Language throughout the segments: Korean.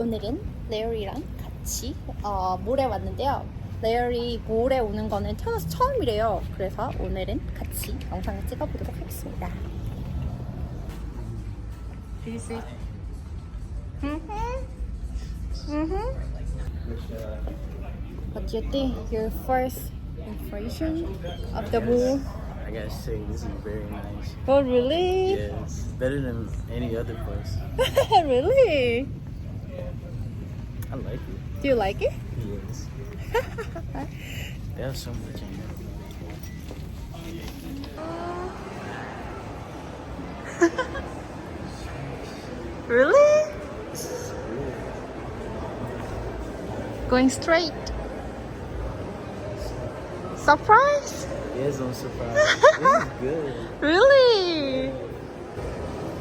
오늘은 레얼이랑 같이 어, 몰에 왔는데요. 레얼이 몰에 오는 거는 태어나서 처음이래요. 그래서 오늘은 같이 영상을 찍어보도록 하겠습니다. See? Mm-hmm. Mm-hmm. What do you think? Your first impression of the mall? I gotta say, this is very nice. Oh, really? Yeah, it's better than any other place. really? I like it. Do you like it? Yes. they have so much in there. Really? Going straight. Surprise? Yes, I'm surprised. this is good. Really?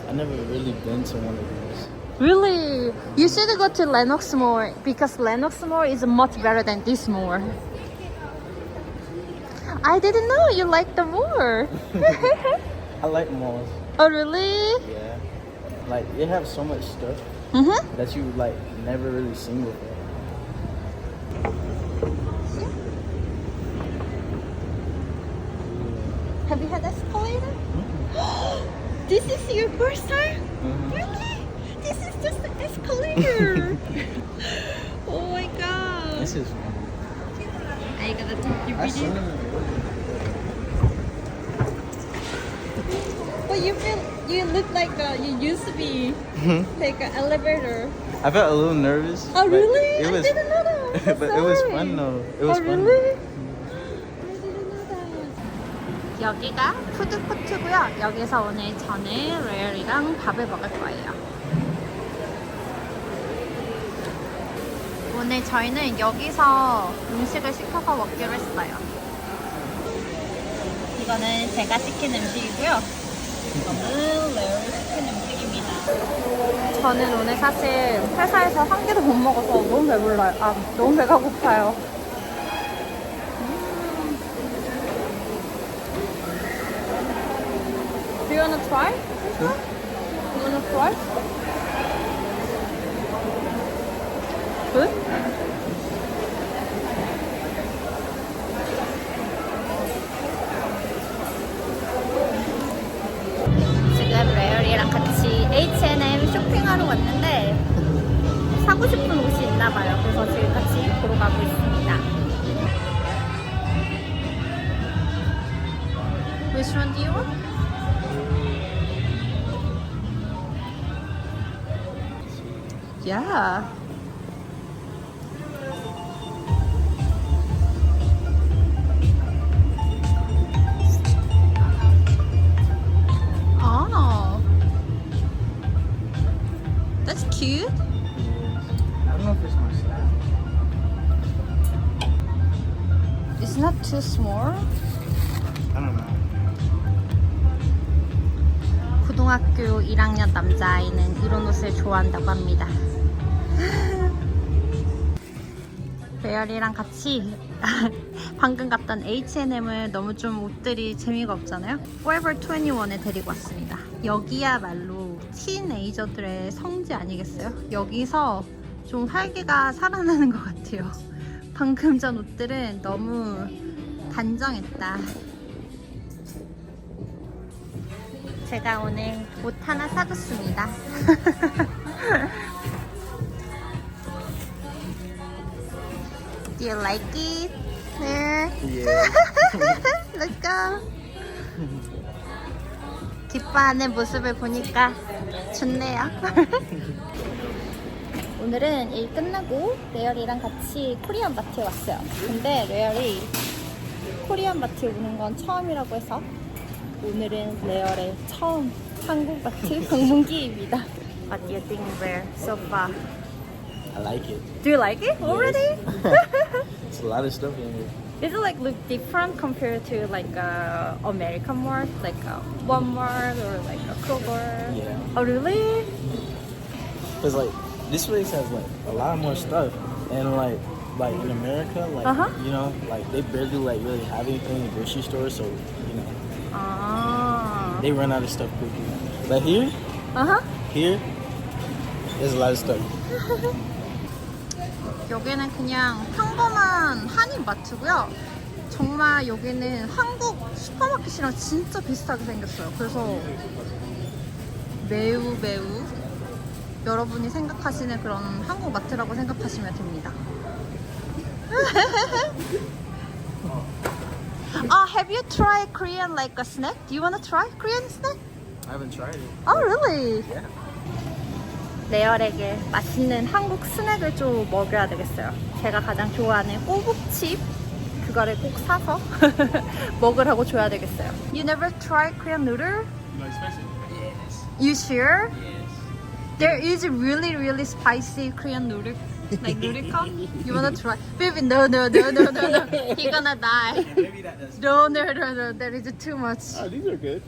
I never really been to one of these. Really? You should go to Lennox Mall because Lennox Mall is much better than this mall. I didn't know you like the mall. I like malls. oh, really? Yeah. Like they have so much stuff Mm-hmm. that you like never really seen before. Have you had escalator? this is your first time? Mhm. Really? Oh my god. This is fun. I gotta take your I seen video. But you feel you look like uh, you used to be take an elevator. I felt a little nervous. Oh really? It was, I didn't know that. But it was sorry. fun though. It was oh fun. really? 여기가 푸드코트고요. 여기서 오늘 저는 레얼이랑 밥을 먹을 거예요. 오늘 저희는 여기서 음식을 시켜서 먹기로 했어요. 이거는 제가 시킨 음식이고요. 이거는 레얼이 시킨 음식입니다. 저는 오늘 사실 회사에서 한 개도 못 먹어서 너무 배불러요. 아, 너무 배가 고파요. Do you wanna try? You wanna try? Good? 지금 레얼이랑 같이 H&M 쇼핑하러 왔는데 사고 싶은 옷이 있나 봐요. 그래서 지금 같이 보러 가고 있습니다. Which one? Yeah. Cute. I don't know if it's my style. It's not too small. I don't know. 고등학교 1학년 남자아이는 이런 옷을 좋아한다고 합니다. 레얼이랑 같이 방금 갔던 H&M을 너무 좀 옷들이 재미가 없잖아요. Forever 21에 데리고 왔습니다. 여기야말로 티네이저들의 성지 아니겠어요? 여기서 좀 활기가 살아나는 것 같아요. 방금 전 옷들은 너무 단정했다. 제가 오늘 옷 하나 사줬습니다. Do you like it? 네. Yeah. Let's go. 기뻐하는 모습을 보니까 좋네요. 오늘은 일 끝나고 레얼이랑 같이 코리안 마트에 왔어요. 근데 레얼이 코리안 마트에 오는 건 처음이라고 해서 오늘은 레얼의 처음 한국 마트 방문기입니다. What do you think there so far? I like it. Do you like it already? It's a lot of stuff in here. Does it like look different compared to like a American mart, like a Walmart or like a Kroger? Yeah. Oh really? Cause like this place has like a lot more stuff, and like like in America, like Uh-huh. you know, like they barely like really have anything in the grocery store, so you know Ah. they run out of stuff quickly. But here, Uh huh. here, there's a lot of stuff. 여기는 그냥 평범한 한인 마트고요. 정말 여기는 한국 슈퍼마켓이랑 진짜 비슷하게 생겼어요. 그래서 매우 매우 여러분이 생각하시는 그런 한국 마트라고 생각하시면 됩니다. Ah, have you tried Korean like a snack? Do you want to try Korean snack? I haven't tried it. Oh, really? Yeah. 레얼에게 맛있는 한국 스낵을 좀 먹여야 되겠어요. 제가 가장 좋아하는 꼬북칩 그거를 꼭 사서 먹으라고 줘야 되겠어요. You never tried Korean noodle? No, spicy? Yes. You sure? Yes. There is really really spicy Korean noodle. Like noodle You wanna try? Baby, no, no, no, no, no, no. He gonna die. Maybe that does. No, no, no, no. That is too much. Oh, these are good.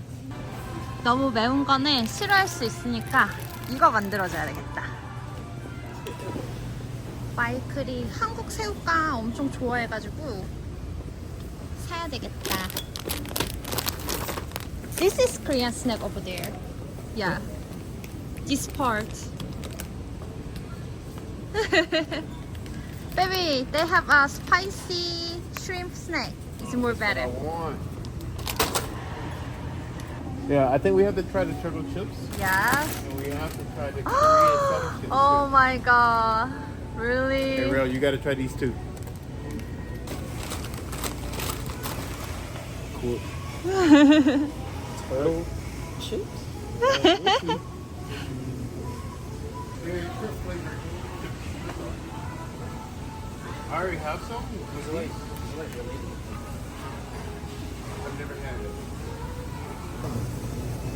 너무 매운 거는 싫어할 수 있으니까 이거 만들어줘야 되겠다. 마이클이 한국 새우깡 엄청 좋아해가지고 사야 되겠다. This is Korean snack over there. Yeah. This part. Baby, they have a spicy shrimp snack. It's more better. Yeah, I think we have to try the turtle chips, Yes. And we have to try the Korean oh too. my god. Really? Hey, Real, you got to try these too. Cool. Turtle chips? I already have some. Is it like, is it like related? I've never had it.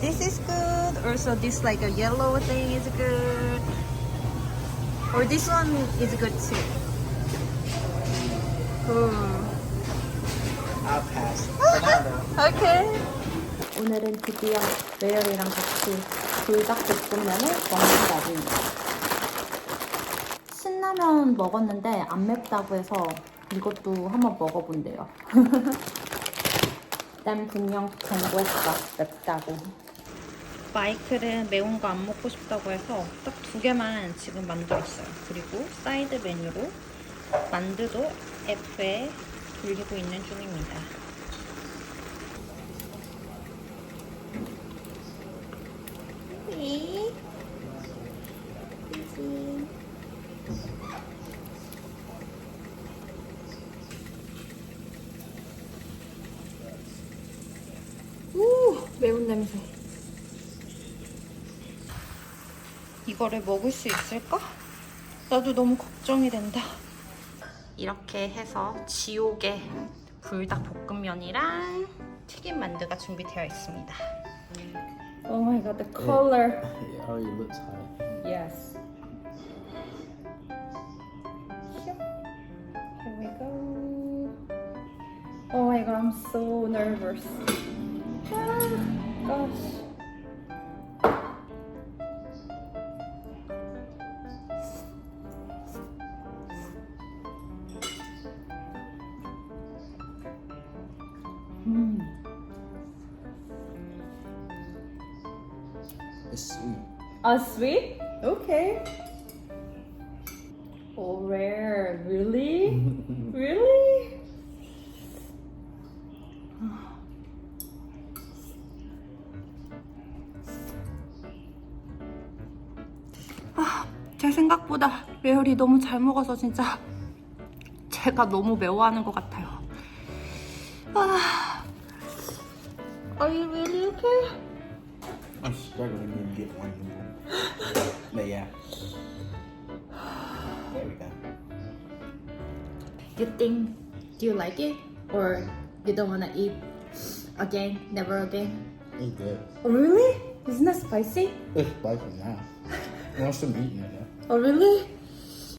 This is good. Also, this like a yellow thing is good. Or this one is good too. Ooh. I'll pass. 오케이. 오늘은 드디어 레얼이랑 같이 불닭 볶음면을 먹는 날입니다. 신라면 먹었는데 안 맵다고 해서 이것도 한번 먹어본대요. 난 분명 경고했어 맵다고. 마이클은 매운 거 안 먹고 싶다고 해서 딱 두 개만 지금 만들었어요. 그리고 사이드 메뉴로 만두도 F에 돌리고 있는 중입니다. 매운 냄새. 이거를 먹을 수 있을까? 나도 너무 걱정이 된다. 이렇게 해서 지옥의 불닭 볶음면이랑 튀김 만두가 준비되어 있습니다. Oh my god, the color. It already looks hot. Yes. Here we go. Oh my god, I'm so nervous. Ah, gosh. It's sweet. Ah, sweet? Okay. Oh, rare. Really? really? 아, 제 생각보다 레얼이 너무 잘 먹어서 진짜 제가 너무 매워하는 것 같아요. 아, Are you really okay? I'm struggling to get one noodle. but yeah. There we go. You think, do you like it? Or you don't wanna eat again, never again? It's good. Oh, really? Isn't that spicy? It's spicy now. I want some meat in it. Oh, really?